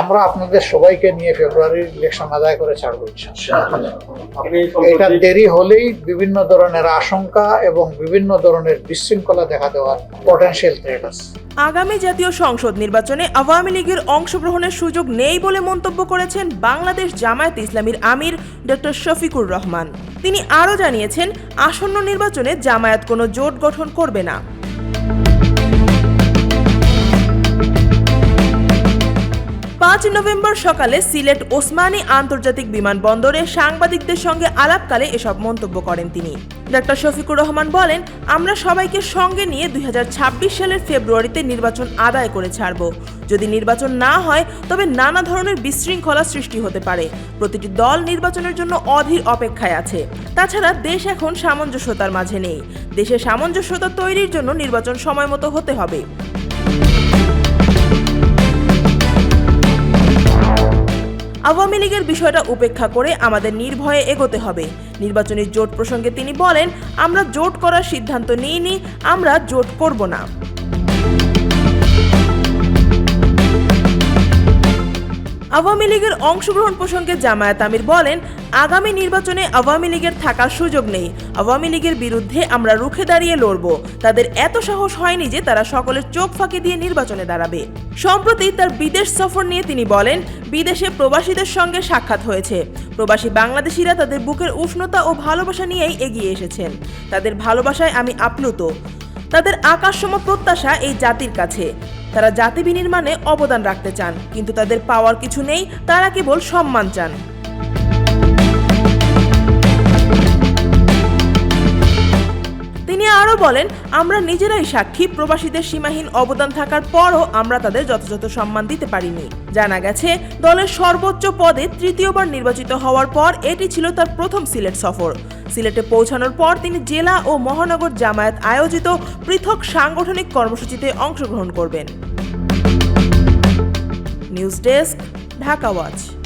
আমরা আপনাদের সবাইকে নিয়ে ফেব্রুয়ারির ইলেকশন আদায় করে ছাড়বো ইনশাআল্লাহ। এটা দেরি হলেই বিভিন্ন ধরনের আশঙ্কা এবং বিভিন্ন ধরনের বিশৃঙ্খলা দেখা দেওয়ার পটেনশিয়াল থ্রেট আছে আগামী জাতীয় সংসদ নির্বাচনে আওয়ামী লীগের অংশগ্রহণের সুযোগ নেই বলে মন্তব্য করেছেন বাংলাদেশ জামায়াত ইসলামীর আমির ডক্টর শফিকুর রহমান। তিনি আরও জানিয়েছেন আসন্ন নির্বাচনে জামায়াত কোনো জোট গঠন করবে না। পাঁচ নভেম্বর সকালে সিলেট ওসমানী আন্তর্জাতিক বিমানবন্দরে সাংবাদিকদের সঙ্গে আলাপকালে এসব মন্তব্য করেন তিনি। ডক্টর শফিকুর রহমান বলেন, আমরা সবাইকে সঙ্গে নিয়ে দুই হাজার ছাব্বিশ সালের ফেব্রুয়ারিতে নির্বাচন আদায় করে ছাড়ব। যদি নির্বাচন না হয়, তবে নানা ধরনের বিশৃঙ্খলা সৃষ্টি হতে পারে। প্রতিটি দল নির্বাচনের জন্য অধীর অপেক্ষায় আছে। তাছাড়া দেশ এখন সামঞ্জস্যতার মাঝে নেই। দেশে সামঞ্জস্যতা তৈরির জন্য নির্বাচন সময় মতো হতে হবে। আওয়ামী লীগের বিষয়টা উপেক্ষা করে আমাদের নির্ভয়ে এগোতে হবে। নির্বাচনী জোট প্রসঙ্গে তিনি বলেন, আমরা জোট করার সিদ্ধান্ত নিইনি, আমরা জোট করব না। আওয়ামী লীগের অংশগ্রহণ প্রসঙ্গে জামায়াত আমির বলেন, আগামী নির্বাচনে আওয়ামী লীগের থাকার সুযোগ নেই। আওয়ামী লীগের বিরুদ্ধে আমরা রুখে দাঁড়িয়ে লড়ব। তাদের এত সাহস হয়নি যে তারা সকলের চোখ ফাঁকি দিয়ে নির্বাচনে দাঁড়াবে। সম্প্রতি তার বিদেশ সফর নিয়ে তিনি বলেন, বিদেশে প্রবাসীদের সঙ্গে সাক্ষাৎ হয়েছে। প্রবাসী বাংলাদেশিরা তাদের বুকের উষ্ণতা ও ভালোবাসা নিয়েই এগিয়ে এসেছেন। তাদের ভালোবাসায় আমি আপ্লুত। তাদের আকাশসম প্রত্যাশা এই জাতির কাছে। তারা জাতি বিনির্মাণে অবদান রাখতে চান, কিন্তু তাদের পাওয়ার কিছু নেই, তারা কেবল সম্মান চান। আরও বলেন, আমরা নিজেরাই সাক্ষী, প্রবাসীদের সীমাহীন অবদান থাকার পরও আমরা তাদের যথাযথ সম্মান দিতে পারিনি। জানা গেছে, দলের সর্বোচ্চ পদে তৃতীয়বার নির্বাচিত হওয়ার পর এটি ছিল তার প্রথম সিলেট সফর। সিলেটে পৌঁছানোর পর তিনি জেলা ও মহানগর জামায়াত আয়োজিত পৃথক সাংগঠনিক কর্মসূচিতে অংশগ্রহণ করবেন। News desk, Dhaka watch.